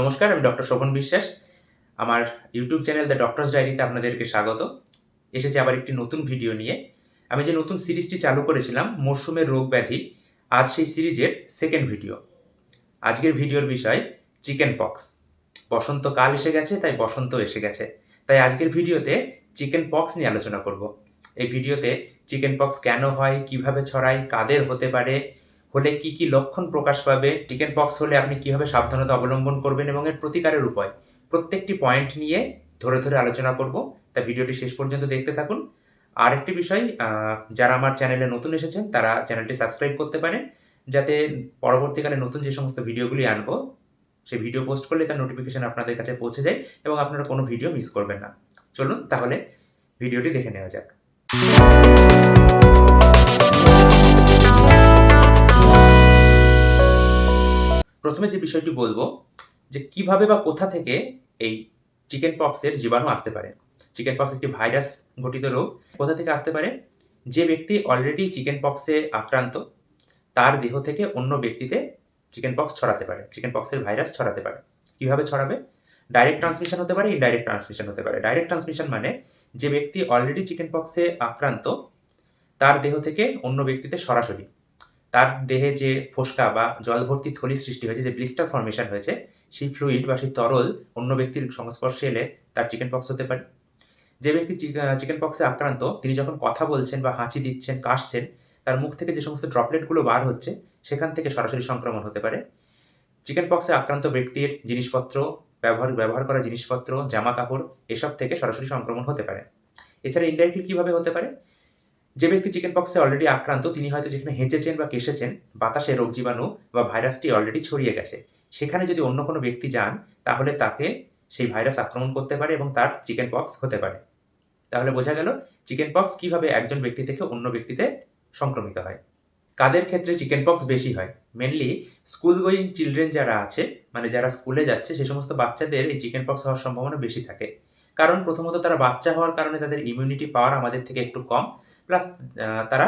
নমস্কার, আমি ডক্টর শোভন বিশ্বাস। আমার ইউটিউব চ্যানেল দ্য ডক্টরস ডায়েরিতে আপনাদেরকে স্বাগত। এসেছে আবার একটি নতুন ভিডিও নিয়ে। আমি যে নতুন সিরিজটি চালু করেছিলাম মরশুমের রোগ ব্যাধি, আজ সেই সিরিজের সেকেন্ড ভিডিও আজকের ভিডিওর বিষয় চিকেন পক্স। বসন্তকাল এসে গেছে, তাই বসন্ত এসে গেছে। তাই আজকের ভিডিওতে চিকেন পক্স নিয়ে আলোচনা করব। এই ভিডিওতে চিকেন পক্স কেন হয়, কীভাবে ছড়ায়, কাদের হতে পারে হলে কি কি লক্ষণ প্রকাশ পাবে? চিকেন পক্স হলে আপনি কীভাবে সাবধানতা অবলম্বন করবেন এবং এর প্রতিকারের উপায়? প্রত্যেকটি পয়েন্ট নিয়ে ধরে ধরে আলোচনা করব। তা ভিডিওটি শেষ পর্যন্ত দেখতে থাকুন। আর একটি বিষয় যারা আমার চ্যানেলে নতুন এসেছেন, তারা চ্যানেলটি সাবস্ক্রাইব করতে পারেন। যাতে পরবর্তীকালে নতুন যে সমস্ত ভিডিওগুলি আনব, সেই ভিডিও পোস্ট করলে তার নোটিফিকেশন আপনাদের কাছে পৌঁছে যায় এবং আপনারা কোনো ভিডিও মিস করবেন না। চলুন তাহলে ভিডিওটি দেখে নেওয়া যাক। প্রথমে যে বিষয়টি বলব, যে কীভাবে বা কোথা থেকে এই চিকেন পক্সের জীবাণু আসতে পারে। চিকেন পক্স একটি ভাইরাস ঘটিত রোগ। কোথা থেকে আসতে পারে? যে ব্যক্তি অলরেডি চিকেন পক্সে আক্রান্ত, তার দেহ থেকে অন্য ব্যক্তিতে চিকেন পক্স ছড়াতে পারে। চিকেন পক্সের ভাইরাস ছড়াতে পারে। কীভাবে ছড়াবে? ডাইরেক্ট ট্রান্সমিশন হতে পারে ইনডাইরেক্ট ট্রান্সমিশন হতে পারে। ডাইরেক্ট ট্রান্সমিশন মানে যে ব্যক্তি অলরেডি চিকেন পক্সে আক্রান্ত, তার দেহ থেকে অন্য ব্যক্তিতে সরাসরি তার দেহে যে ফোসকা বা জল ভর্তি থলি সৃষ্টি হয়েছে, যে ব্লিস্টার ফর্মেশন হয়েছে, সেই ফ্লুইড বা সেই তরল অন্য ব্যক্তির সংস্পর্শে এলে তার চিকেন পক্স হতে পারে। যে ব্যক্তি চিকেন পক্সে আক্রান্ত, তিনি যখন কথা বলছেন বা হাঁচি দিচ্ছেন, কাশছেন, তার মুখ থেকে যে সমস্ত ড্রপলেটগুলো বার হচ্ছে, সেখান থেকে সরাসরি সংক্রমণ হতে পারে। চিকেন পক্সে আক্রান্ত ব্যক্তির জিনিসপত্র, ব্যবহার ব্যবহার করা জিনিসপত্র, জামা কাপড়, এসব থেকে সরাসরি সংক্রমণ হতে পারে। এছাড়া ইনডাইরেক্টলি কীভাবে হতে পারে? যে ব্যক্তি চিকেন পক্সে অলরেডি আক্রান্ত, তিনি হয়তো যেখানে হেঁচেছেন বা কেসেছেন বাতাসে রোগ জীবাণু বা ভাইরাসটি অলরেডি ছড়িয়ে গেছে। সেখানে যদি অন্য কোনো ব্যক্তি যান, তাহলে তাকে সেই ভাইরাস আক্রমণ করতে পারে এবং তার চিকেন পক্স হতে পারে। তাহলে বোঝা গেল চিকেন পক্স কীভাবে একজন ব্যক্তি থেকে অন্য ব্যক্তিতে সংক্রমিত হয়। কাদের ক্ষেত্রে চিকেন পক্স বেশি হয়? মেনলি স্কুল গোয়িং চিলড্রেন যারা আছে মানে যারা স্কুলে যাচ্ছে, সে সমস্ত বাচ্চাদের এই চিকেন পক্স হওয়ার সম্ভাবনা বেশি থাকে। কারণ প্রথমত তারা বাচ্চা হওয়ার কারণে তাদের ইমিউনিটি পাওয়ার আমাদের থেকে একটু কম। প্লাস তারা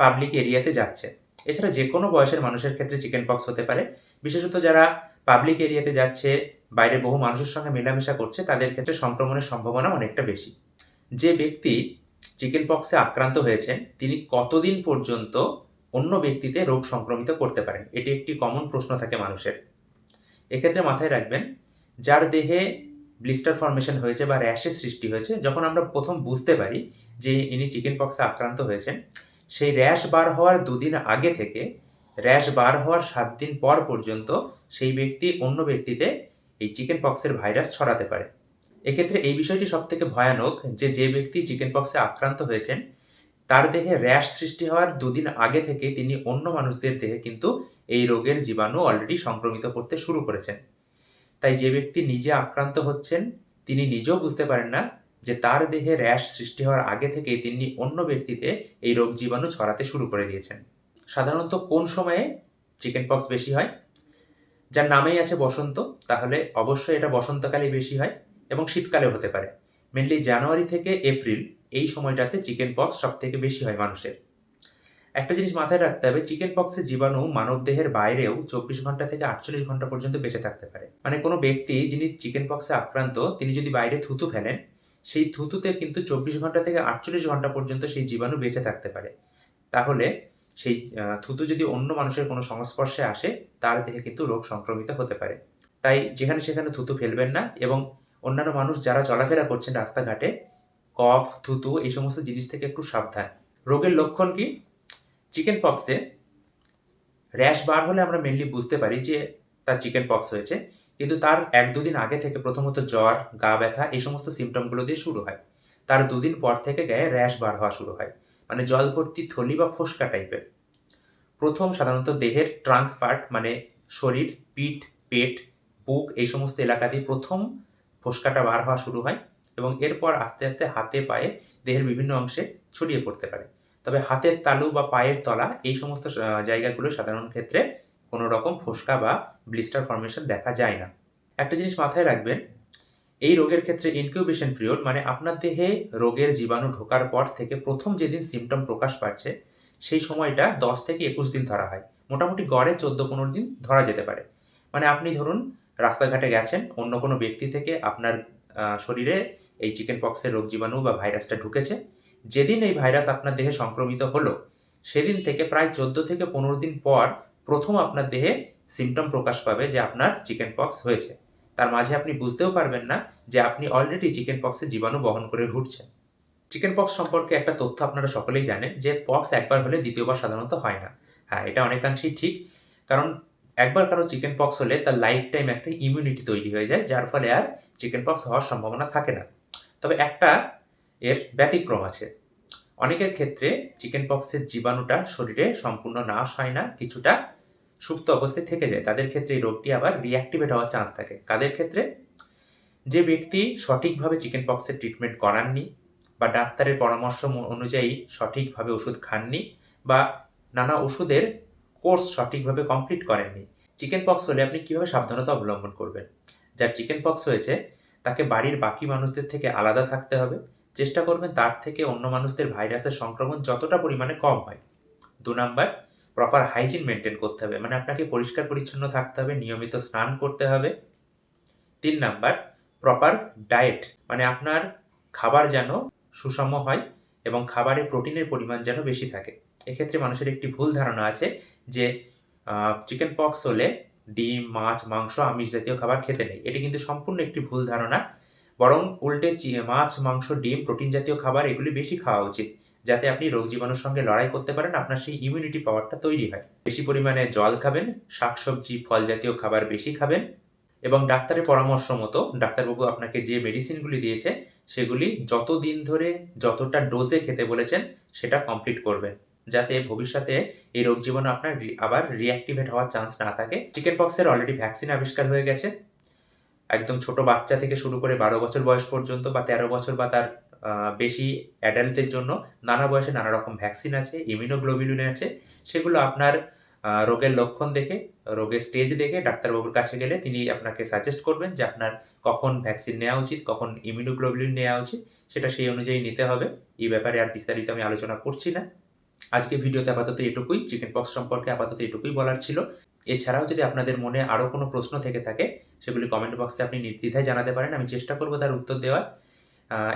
পাবলিক এরিয়াতে যাচ্ছে। এছাড়া যে কোনো বয়সের মানুষের ক্ষেত্রে চিকেন পক্স হতে পারে। বিশেষত যারা পাবলিক এরিয়াতে যাচ্ছে, বাইরে বহু মানুষের সঙ্গে মেলামেশা করছে, তাদের ক্ষেত্রে সংক্রমণের সম্ভাবনা অনেকটা বেশি। যে ব্যক্তি চিকেন পক্সে আক্রান্ত হয়েছেন, তিনি কতদিন পর্যন্ত অন্য ব্যক্তিতে রোগ সংক্রমিত করতে পারেন? এটি একটি কমন প্রশ্ন থাকে মানুষের। এক্ষেত্রে মাথায় রাখবেন, যার দেহে ব্লিস্টার ফর্মেশন হয়েছে বা র্যাশের সৃষ্টি হয়েছে, যখন আমরা প্রথম বুঝতে পারি যে ইনি চিকেন পক্সে আক্রান্ত হয়েছেন, সেই র্যাশ বার হওয়ার দুদিন আগে থেকে র্যাশ বার হওয়ার সাত দিন পর পর্যন্ত সেই ব্যক্তি অন্য ব্যক্তিতে এই চিকেন পক্সের ভাইরাস ছড়াতে পারে। এক্ষেত্রে এই বিষয়টি সব থেকে ভয়ানক যে যে ব্যক্তি চিকেন পক্সে আক্রান্ত হয়েছেন, তার দেহে র্যাশ সৃষ্টি হওয়ার দুদিন আগে থেকে তিনি অন্য মানুষদের দেহে কিন্তু এই রোগের জীবাণু অলরেডি সংক্রমিত করতে শুরু করেছেন। তাই যে ব্যক্তি নিজে আক্রান্ত হচ্ছেন, তিনি নিজেও বুঝতে পারেন না যে তার দেহে র্যাশ সৃষ্টি হওয়ার আগে থেকে তিনি অন্য ব্যক্তিতে এই রোগ জীবাণু ছড়াতে শুরু করে দিয়েছেন। সাধারণত কোন সময়ে চিকেন পক্স বেশি হয়? যার নামেই আছে বসন্ত, তাহলে অবশ্যই এটা বসন্তকালে বেশি হয় এবং শীতকালেও হতে পারে। মেনলি জানুয়ারি থেকে এপ্রিল এই সময়টাতে চিকেন পক্স সব থেকে বেশি হয় মানুষের। একটা জিনিস মাথায় রাখতে হবে চিকেন পক্সের জীবাণু মানব দেহের বাইরেও চব্বিশ ঘণ্টা থেকে আটচল্লিশ ঘণ্টা পর্যন্ত বেঁচে থাকতে পারে। মানে কোনো ব্যক্তি যিনি চিকেন পক্সে আক্রান্ত, তিনি যদি বাইরে থুতু ফেলেন, সেই থুতুতে কিন্তু চব্বিশ ঘণ্টা থেকে আটচল্লিশ ঘণ্টা পর্যন্ত সেই জীবাণু বেঁচে থাকতে পারে। তাহলে সেই থুতু যদি অন্য মানুষের কোনো সংস্পর্শে আসে, তার দেহে কিন্তু রোগ সংক্রমিত হতে পারে। তাই যেখানে সেখানে থুতু ফেলবেন না এবং অন্যান্য মানুষ যারা চলাফেরা করছেন রাস্তাঘাটে, কফ, থুতু এই সমস্ত জিনিস থেকে একটু সাবধান। রোগের লক্ষণ কি? চিকেন পক্সে র্যাশ বার হলে আমরা মেনলি বুঝতে পারি যে তার চিকেন পক্স হয়েছে। কিন্তু তার এক দুদিন আগে থেকে প্রথমত জ্বর, গা ব্যথা এই সমস্ত সিমটমগুলো দিয়ে শুরু হয়। তার দুদিন পর থেকে গায়ে র্যাশ বার হওয়া শুরু হয়। মানে জল ভর্তি থলি বা ফোসকা টাইপের প্রথম সাধারণত দেহের ট্রাঙ্ক পার্ট মানে শরীর, পিঠ, পেট, বুক এই সমস্ত এলাকা দিয়ে প্রথম ফোসকাটা বার হওয়া শুরু হয় এবং এরপর আস্তে আস্তে হাতে, পায়ে দেহের বিভিন্ন অংশে ছড়িয়ে পড়তে পারে। তবে হাতের তালু বা পায়ের তলা এই সমস্ত জায়গাগুলো সাধারণ ক্ষেত্রে কোনো রকম ফোসকা বা ব্লিস্টার ফর্মেশন দেখা যায় না। একটা জিনিস মাথায় রাখবেন, এই রোগের ক্ষেত্রে ইনকিউবেশন পিরিয়ড মানে আপনার দেহে রোগের জীবাণু ঢোকার পর থেকে প্রথম যেদিন সিমটম প্রকাশ পাচ্ছে, সেই সময়টা দশ থেকে একুশ দিন ধরা হয়। মোটামুটি গড়ে চোদ্দ পনেরো দিন ধরা যেতে পারে। মানে আপনি ধরুন রাস্তাঘাটে গেছেন, অন্য কোনো ব্যক্তি থেকে আপনার শরীরে এই চিকেন পক্সের রোগ জীবাণু বা ভাইরাসটা ঢুকেছে যেদিন এই ভাইরাস আপনার দেহে সংক্রমিত হলো, সেদিন থেকে প্রায় চোদ্দ থেকে পনেরো দিন পর প্রথম আপনার দেহে সিমটম প্রকাশ পাবে যে আপনার চিকেন পক্স হয়েছে। তার মাঝে আপনি বুঝতেও পারবেন না যে আপনি অলরেডি চিকেন পক্সের জীবাণু বহন করে ঘুরছেন। চিকেন পক্স সম্পর্কে একটা তথ্য আপনারা সকলেই জানেন যে পক্স একবার হলে দ্বিতীয়বার সাধারণত হয় না। হ্যাঁ এটা অনেকাংশেই ঠিক। কারণ একবার কারও চিকেন পক্স হলে তার লাইফ টাইম একটা ইমিউনিটি তৈরি হয়ে যায়, যার ফলে আর চিকেন পক্স হওয়ার সম্ভাবনা থাকে না। তবে একটা এর ব্যতিক্রম আছে। অনেকের ক্ষেত্রে চিকেন পক্সের জীবাণুটা শরীরে সম্পূর্ণ নাশ হয় না, কিছুটা সুপ্ত অবস্থায় থেকে যায়। তাদের ক্ষেত্রে এই রোগটি আবার রিঅ্যাক্টিভেট হওয়ার চান্স থাকে। কাদের ক্ষেত্রে? যে ব্যক্তি সঠিকভাবে চিকেন পক্সের ট্রিটমেন্ট করাননি বা ডাক্তারের পরামর্শ অনুযায়ী সঠিকভাবে ওষুধ খাননি বা নানা ওষুধের কোর্স সঠিকভাবে কমপ্লিট করেননি চিকেন পক্স হলে আপনি কীভাবে সাবধানতা অবলম্বন করবেন? যার চিকেন পক্স হয়েছে, তাকে বাড়ির বাকি মানুষদের থেকে আলাদা থাকতে হবে। চেষ্টা করবেন তার থেকে অন্য মানুষদের ভাইরাসের সংক্রমণ যতটা পরিমাণে কম হয়। দু নাম্বার প্রপার হাইজিন মেনটেন করতে হবে। মানে আপনাকে পরিষ্কার পরিচ্ছন্ন থাকতে হবে, নিয়মিত স্নান করতে হবে। তিন নাম্বার প্রপার ডায়েট মানে আপনার খাবার যেন সুষম হয় এবং খাবারে প্রোটিনের পরিমাণ যেন বেশি থাকে। এক্ষেত্রে মানুষের একটি ভুল ধারণা আছে যে চিকেন পক্স হলে ডিম, মাছ, মাংস, আমিষ জাতীয় খাবার খেতে নেই। এটি কিন্তু সম্পূর্ণ একটি ভুল ধারণা। বরং উল্টে মাছ, মাংস, ডিম, প্রোটিন জাতীয় খাবার এগুলি বেশি খাওয়া উচিত, যাতে আপনি রোগ জীবাণুর সঙ্গে লড়াই করতে পারেন, আপনার সেই ইমিউনিটি পাওয়ারটা তৈরি হয়। বেশি পরিমাণে জল খাবেন, শাকসবজি ফল জাতীয় খাবার বেশি খাবেন এবং ডাক্তারের পরামর্শ মতো, ডাক্তারবাবু আপনাকে যে মেডিসিনগুলি দিয়েছে, সেগুলি যত দিন ধরে যতটা ডোজে খেতে বলেছেন, সেটা কমপ্লিট করবেন, যাতে ভবিষ্যতে এই রোগ জীবাণু আপনার আবার রিঅ্যাক্টিভেট হওয়ার চান্স না থাকে। চিকেন পক্সের অলরেডি ভ্যাকসিন আবিষ্কার হয়ে গেছে। একদম ছোট বাচ্চা থেকে শুরু করে বারো বছর বয়স পর্যন্ত বা তেরো বছর বা তার বেশি অ্যাডাল্টদের জন্য নানা বয়সে নানা রকম ভ্যাকসিন আছে ইমিউনোগ্লোবিলিন আছে। সেগুলো আপনার রোগের লক্ষণ দেখে, রোগের স্টেজ দেখে ডাক্তারবাবুর কাছে গেলে তিনি আপনাকে সাজেস্ট করবেন যে আপনার কখন ভ্যাকসিন নেওয়া উচিত, কখন ইমিউনোগ্লোবিলিন নেওয়া উচিত। সেটা সেই অনুযায়ী নিতে হবে। এই ব্যাপারে আর বিস্তারিত আমি আলোচনা করছি না। আজকে ভিডিওতে আপাতত এটুকুই চিকেন পক্স সম্পর্কে আপাতত এটুকুই বলার ছিল। এছাড়াও যদি আপনাদের মনে আরও কোনো প্রশ্ন থেকে থাকে, সেগুলি কমেন্ট বক্সে আপনি নির্দ্বিধায় জানাতে পারেন, আমি চেষ্টা করব তার উত্তর দেওয়ার।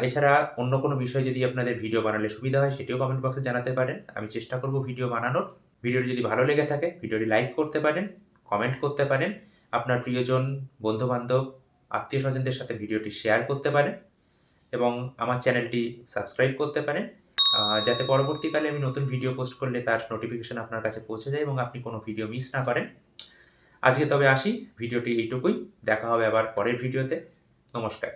এছাড়া অন্য কোনো বিষয় যদি আপনাদের ভিডিও বানালে সুবিধা হয়, সেটিও কমেন্ট বক্সে জানাতে পারেন। আমি চেষ্টা করব ভিডিও বানানোর। ভিডিওটি যদি ভালো লেগে থাকে, ভিডিওটি লাইক করতে পারেন কমেন্ট করতে পারেন। আপনার প্রিয়জন, বন্ধুবান্ধব আত্মীয় স্বজনদের সাথে ভিডিওটি শেয়ার করতে পারেন এবং আমার চ্যানেলটি সাবস্ক্রাইব করতে পারেন। যাতে পরবর্তীকালে আমি নতুন ভিডিও পোস্ট করলে তার নোটিফিকেশন আপনার কাছে পৌঁছে যায় এবং আপনি কোনো ভিডিও মিস না করেন। আজকে তবে আসি ভিডিওটি এইটুকুই। দেখা হবে আবার পরের ভিডিওতে নমস্কার।